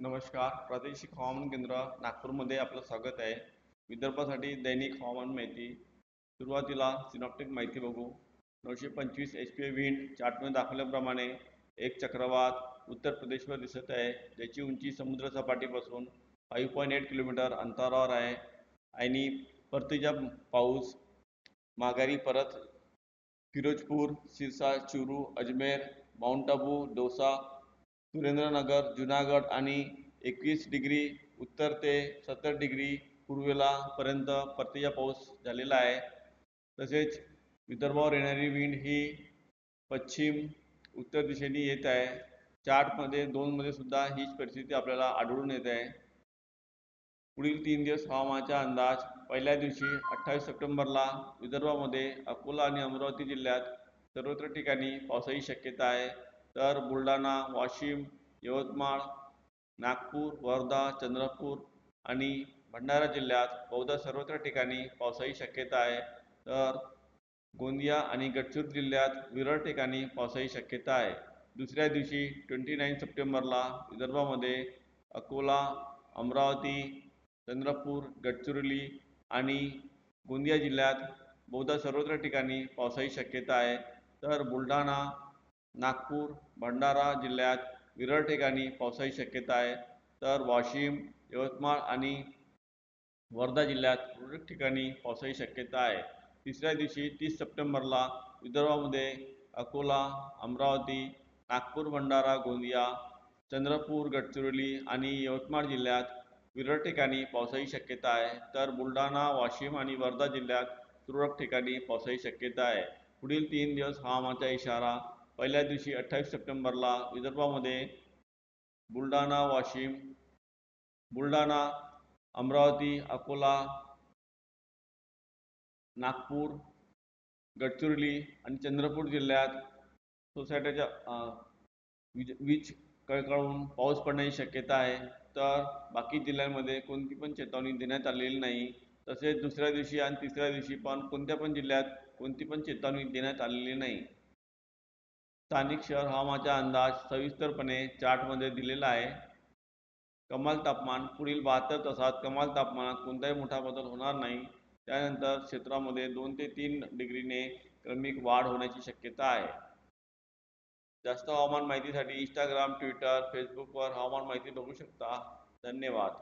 नमस्कार प्रादेशिक हवामान केंद्र नागपूरमध्ये आपलं स्वागत आहे. विदर्भासाठी दैनिक हवामान माहिती. सुरुवातीला सिनॉप्टिक माहिती बघू. नऊशे पंचवीस एच पी विंड चार्टमध्ये दाखवल्याप्रमाणे एक चक्रवात उत्तर प्रदेशवर दिसत आहे. ज्याची उंची समुद्रसपाटीपासून फाईव्ह पॉईंट एट किलोमीटर अंतरावर आहे. आणि परतीचा पाऊस माघारी परत फिरोजपूर सिरसा चुरू अजमेर माउंट आबू डोसा सुरेंद्रनगर जुनागड आणि एकवीस डिग्री उत्तर ते सत्तर डिग्री पूर्वेला पर्यंत परतीचा पाऊस झालेला आहे. तसेच विदर्भावर येणारी विंड ही पश्चिम उत्तर दिशेने येत आहे. चार्टमध्ये दोनमध्ये सुद्धा हीच परिस्थिती आपल्याला आढळून येत आहे. पुढील तीन दिवस हवामानाचा अंदाज पहिल्या दिवशी अठ्ठावीस सप्टेंबरला विदर्भामध्ये अकोला आणि अमरावती जिल्ह्यात सर्वत्र ठिकाणी पावसाची शक्यता आहे. तर बुलढाणा वाशिम यवतमाळ नागपूर वर्धा चंद्रपूर आणि भंडारा जिल्ह्यात बहुधा सर्वत्र ठिकाणी पावसाची शक्यता आहे. तर गोंदिया आणि गडचिरोली जिल्ह्यात विरळ ठिकाणी पावसाची शक्यता आहे. दुसऱ्या दिवशी ट्वेंटी नाईन सप्टेंबरला विदर्भामध्ये अकोला अमरावती चंद्रपूर गडचिरोली आणि गोंदिया जिल्ह्यात बहुधा सर्वत्र ठिकाणी पावसाची शक्यता आहे. तर बुलढाणा नागपूर भंडारा जिल्ह्यात विरळ ठिकाणी पावसाची शक्यता आहे. तर वाशिम यवतमाळ आणि वर्धा जिल्ह्यात तुरळक ठिकाणी पावसाची शक्यता आहे. तिसऱ्या दिवशी तीस सप्टेंबरला विदर्भामध्ये अकोला अमरावती नागपूर भंडारा गोंदिया चंद्रपूर गडचिरोली आणि यवतमाळ जिल्ह्यात विरळ ठिकाणी पावसाची शक्यता आहे. तर बुलढाणा वाशिम आणि वर्धा जिल्ह्यात तुरळक ठिकाणी पावसाची शक्यता आहे. पुढील तीन दिवस हवामानाचा इशारा पहिल्या दिवशी अठ्ठावीस सप्टेंबरला विदर्भामध्ये बुलढाणा वाशिम बुलढाणा अमरावती अकोला नागपूर गडचिरोली आणि चंद्रपूर जिल्ह्यात सोसायट्याच्या वीज वीज कळकळून पाऊस पडण्याची शक्यता आहे. तर बाकी जिल्ह्यांमध्ये कोणती पण चेतावणी देण्यात आलेली नाही. तसेच दुसऱ्या दिवशी आणि तिसऱ्या दिवशी पण कोणत्या पण जिल्ह्यात कोणती पण चेतावणी देण्यात आलेली नाही. स्थानिक शहर हवामानाचा अंदाज सविस्तरपणे चार्टमध्ये दिलेला आहे. कमाल तापमान पुढील बहात्तर तासात कमाल तापमानात कोणताही मोठा बदल होणार नाही. त्यानंतर क्षेत्रामध्ये दोन ते तीन डिग्रीने क्रमिक वाढ होण्याची शक्यता आहे. जास्त हवामान माहितीसाठी इंस्टाग्राम ट्विटर फेसबुकवर हवामान माहिती बघू शकता. धन्यवाद.